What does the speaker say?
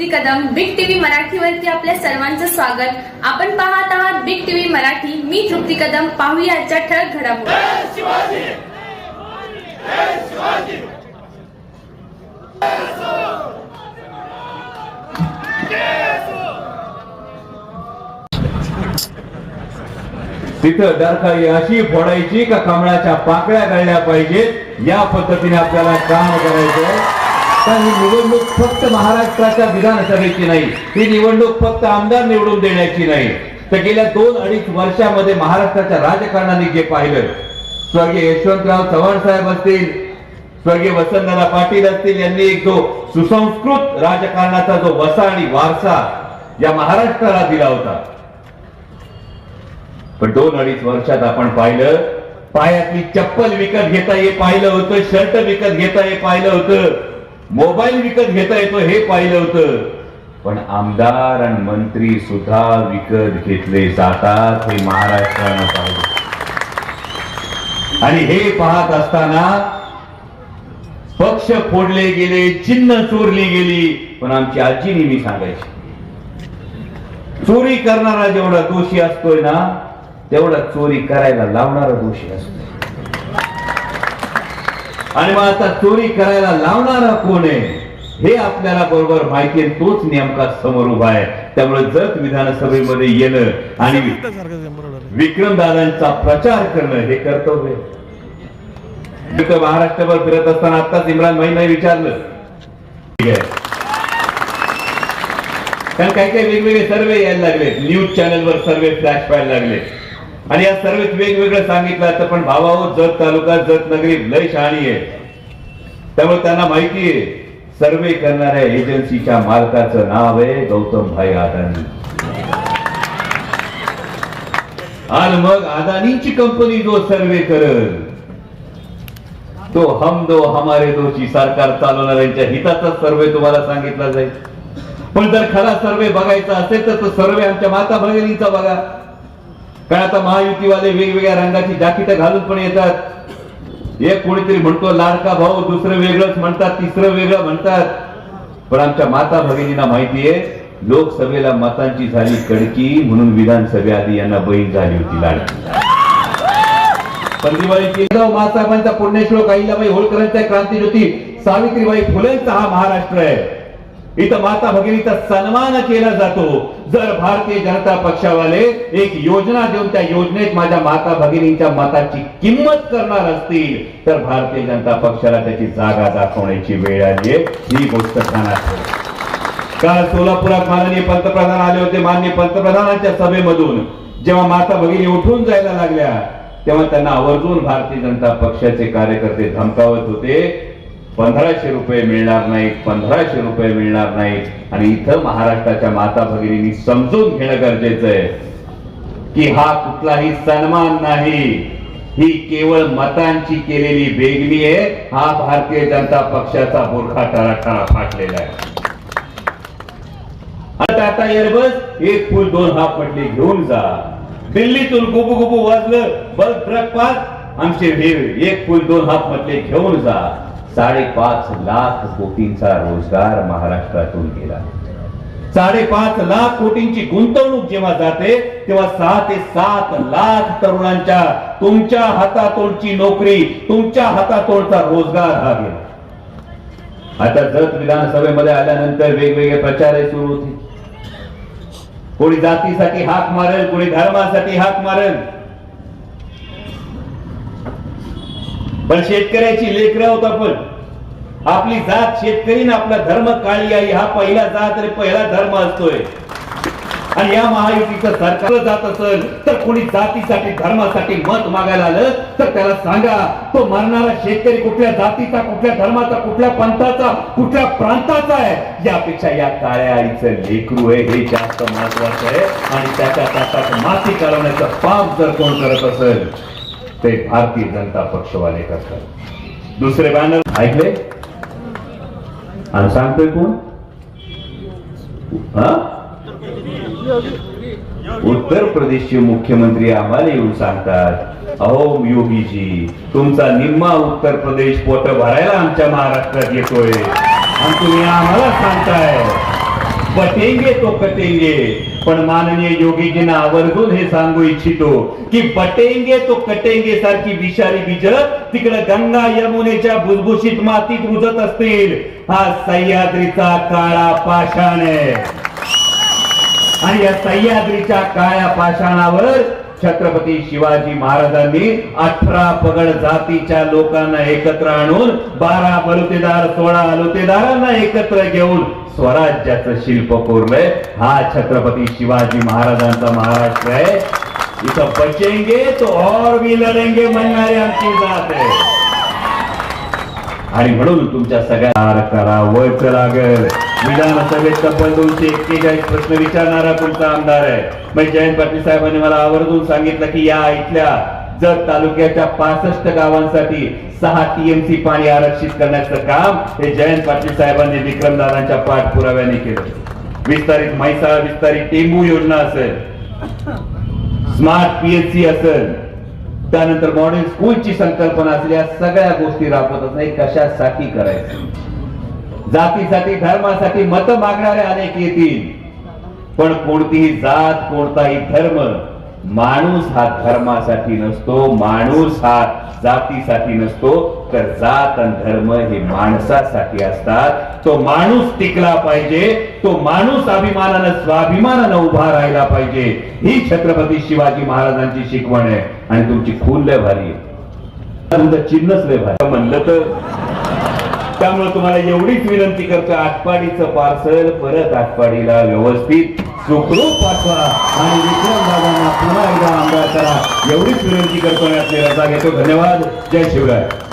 मराठीवरती आपल्या सर्वांचं स्वागत. आपण पाहत आहात बिग टीव्ही मराठी. मी तृप्ती कदम. पाहूया आजच्या ठळक घडामोडी. तिथं डरकाळी अशी फोडायची का कमळाच्या पाकळ्या गळल्या पाहिजेत? या पद्धतीने आपल्याला काम करायचंय. तर ही निवडणूक फक्त महाराष्ट्राच्या विधानसभेची नाही ही निवडणूक फक्त आमदार निवडून देण्याची नाही. तर गेल्या दोन अडीच वर्षामध्ये महाराष्ट्राच्या राजकारणाने जे पाहिलं स्वर्गीय यशवंतराव चव्हाण साहेब असतील स्वर्गीय वसंतदादा पाटील असतील यांनी एक जो सुसंस्कृत राजकारणाचा जो वसा आणि वारसा या महाराष्ट्राला दिला होता. पण दोन अडीच वर्षात आपण पाहिलं पायातली चप्पल विकत घेता ये पाहिलं होतं शर्ट विकत घेता ये पाहिलं होतं. मोबाईल विकत घेता येतो हे पाहिलं होतं. पण आमदार आणि मंत्री सुद्धा विकत घेतले जातात हे महाराष्ट्रानं पाहिलं. आणि हे पाहत असताना पक्ष फोडले गेले चिन्ह चोरली गेली पण आमची आजी नेहमी सांगायची चोरी करणारा जेवढा दोषी असतोय ना तेवढा चोरी करायला लावणारा दोषी असतो आणि मग आता चोरी करायला लावणारा कोण आहे? हे आपल्याला बरोबर माहिती आहे तोच नेमका समोर उभा आहे. त्यामुळे जत विधानसभेमध्ये येणं आणि विक्रम दादांचा प्रचार करणं हे कर्तव्य आहे. मी तर महाराष्ट्रभर फिरत असताना आताच इम्रान भाईंना विचारलं. ठीक आहे. कारण काही काही वेगवेगळे सर्वे यायला लागले न्यूज चॅनलवर सर्वे फ्लॅश व्हायला लागले आणि या सर्वच वेगवेगळं सांगितलं तर पण भावाहो जत तालुका जत नगरी लय शहाणी आहे. त्यामुळे त्यांना माहिती आहे सर्वे करणाऱ्या एजन्सीच्या मालकाचं नाव आहे गौतम भाई अदानी. आणि मग अदानीची कंपनी जो सर्वे करल तो हम दो हमारे दोची सरकार चालवणाऱ्यांच्या हिताचा सर्वे तुम्हाला सांगितला जाईल. पण जर खरा सर्वे बघायचा असेल तर तो सर्वे आमच्या माता भगिनीचा बघा. कारण आता महायुतीवाले वेगवेगळ्या रंगाची जाकीट घालून पण येतात. एक कोणीतरी म्हणतो लाडका भाऊ दुसरं वेगळंच म्हणतात तिसरं वेगळं म्हणतात. पण आमच्या माता भगिनींना माहितीये लोकसभेला मतांची झाली कडकी म्हणून विधानसभेआधी यांना बहीण झाली होती लाडकी. पण दिवाळीची मासाहेबांचा पुण्यश्लोक अहिल्याबाई होळकरांचा क्रांतीज्योती सावित्रीबाई फुलेंचा हा महाराष्ट्र आहे. इथं माता भगिनीचा सन्मान केला जातो. जर भारतीय जनता पक्षावाले एक योजना देऊन त्या योजनेत माझ्या माता भगिनींच्या मताची किंमत करणार असतील तर भारतीय जनता पक्षाला त्याची जागा दाखवण्याची वेळ आली आहे ही गोष्ट ध्यानात काल सोलापुरात माननीय पंतप्रधान आले होते. माननीय पंतप्रधानांच्या सभेमधून जेव्हा माता भगिनी उठून जायला लागल्या तेव्हा त्यांना आवर्जून भारतीय जनता पक्षाचे कार्यकर्ते धमकावत होते. पंधराशे रुपये मिळणार नाहीत पंधराशे रुपये मिळणार नाहीत. आणि इथं महाराष्ट्राच्या माता भगिनींनी समजून घेणं गरजेचं आहे की हा कुठलाही सन्मान नाही. ही केवळ मतांची केलेली बेगमी आहे. हा भारतीय जनता पक्षाचा बुरखा टराटरा फाटलेला आहे. आता आता एअरबस एक फुल दोन हाफ पडले घेऊन जा. दिल्लीतून गुबु गुबु वाजलं बस ट्रक पास आमचे वीर एक फुल दोन हाफ म्हटले घेऊन जा. साडेपाच लाख कोटींचा रोजगार महाराष्ट्रातून गेला. साडेपाच लाख कोटींची गुंतवणूक जेव्हा जाते तेव्हा सहा ते सात लाख तरुणांच्या तुमच्या हातातोंडची नोकरी तुमच्या हातातोंडचा रोजगार हा गेला. आता जत विधानसभेमध्ये आल्यानंतर वेगवेगळे प्रचार सुरू होते. कोणी जातीसाठी हाक मारेल कोणी धर्मासाठी हाक मारेल. पण शेतकऱ्याची लेकर होता पण आपली जात शेतकरी ना आपला धर्म काळी आई हा पहिला जात आणि पहिला धर्म असतोय. आणि या महायुतीचं सरकार जात असेल तर कोणी जातीसाठी धर्मासाठी मत मागायला आलं तर त्याला सांगा तो मरणारा शेतकरी कुठल्या जातीचा कुठल्या धर्माचा कुठल्या पंथाचा कुठल्या प्रांताचा आहे? यापेक्षा या काळ्या आईचं लेकरू आहे हे जास्त महत्वाचं आहे. आणि त्याच्या ताटात माती काढवण्याचं पाप जर कोण करत असेल ते भारतीय जनता पक्षवाले करतात. दुसरे बॅनर ऐकले? आणि सांगतोय कोण? हा? उत्तर प्रदेशचे मुख्यमंत्री आम्हाला येऊन सांगतात अहो योगीजी तुमचा निम्मा उत्तर प्रदेश पोट भरायला आमच्या महाराष्ट्रात येतोय. आणि तुम्ही आम्हाला सांगताय. बटेंगे तो कटेंगे। पण माननीय योगीजींना आवर्जून हे सांगू इच्छितो की बटेंगे तो कटेंगे सारखी विषारी बीज तिकडे गंगा यमुनेच्या भुसभुशीत मातीत रुजत असतील. हा सह्याद्रीचा काळा पाषाण आहे. आणि या सह्याद्रीच्या काळ्या पाषाणावर छत्रपती शिवाजी महाराजांनी अठरा पगड जातीच्या लोकांना एकत्र आणून बारा बलुतेदार सोळा अलुतेदारांना एकत्र घेऊन स्वराज्याचं शिल्प कोरलंय. हा छत्रपती शिवाजी महाराजांचा महाराष्ट्र आहे. इथं बचेंगे तो और भी लढेंगे म्हणणारी आमची जात आहे. आणि म्हणून तुमच्या सगळ्या करा वच लागेल. विधानसभेत तब्बल दोनशे एक्केचाळीस प्रश्न विचारणारा तुमचा आमदार आहे. मग जयंत पाटील साहेबांनी मला आवर्जून सांगितलं की या इथल्या जत तालुक्याच्या पासष्ट गावांसाठी सहा टीएमसी पाणी आरक्षित करण्याचं काम हे जयंत पाटील साहेबांनी विक्रमदारांच्या पाठपुराव्याने केलं. विस्तारित म्हैसाळ विस्तारित टेंबू योजना असेल स्मार्ट पीएचसी असेल त्यानंतर मॉडेल स्कूलची संकल्पना असेल या सगळ्या गोष्टी राबवत नाही कशासाठी करायचं? जातीसाठी धर्मासाठी मत मागणारे अनेक येतील पण कोणतीही जात कोणताही धर्म माणूस हा धर्मासाठी नसतो माणूस हा जातीसाठी नसतो तर जात आणि धर्म हे माणसासाठी असतात. तो माणूस टिकला पाहिजे तो माणूस अभिमानानं स्वाभिमानानं उभा राहिला पाहिजे. ही छत्रपती शिवाजी महाराजांची शिकवण आहे. आणि तुमची खून लय भारी आहे. तुमचं चिन्हच लय भारी म्हणलं तर? त्यामुळे तुम्हाला एवढीच विनंती करतो आटपाडीचं पार्सल परत आटपाडीला व्यवस्थित सुखरूप पाठवा आणि विक्रम दादांना पुन्हा एकदा आमदार करा एवढीच विनंती करतो मी आपली रजा घेतो. धन्यवाद. जय शिवराय.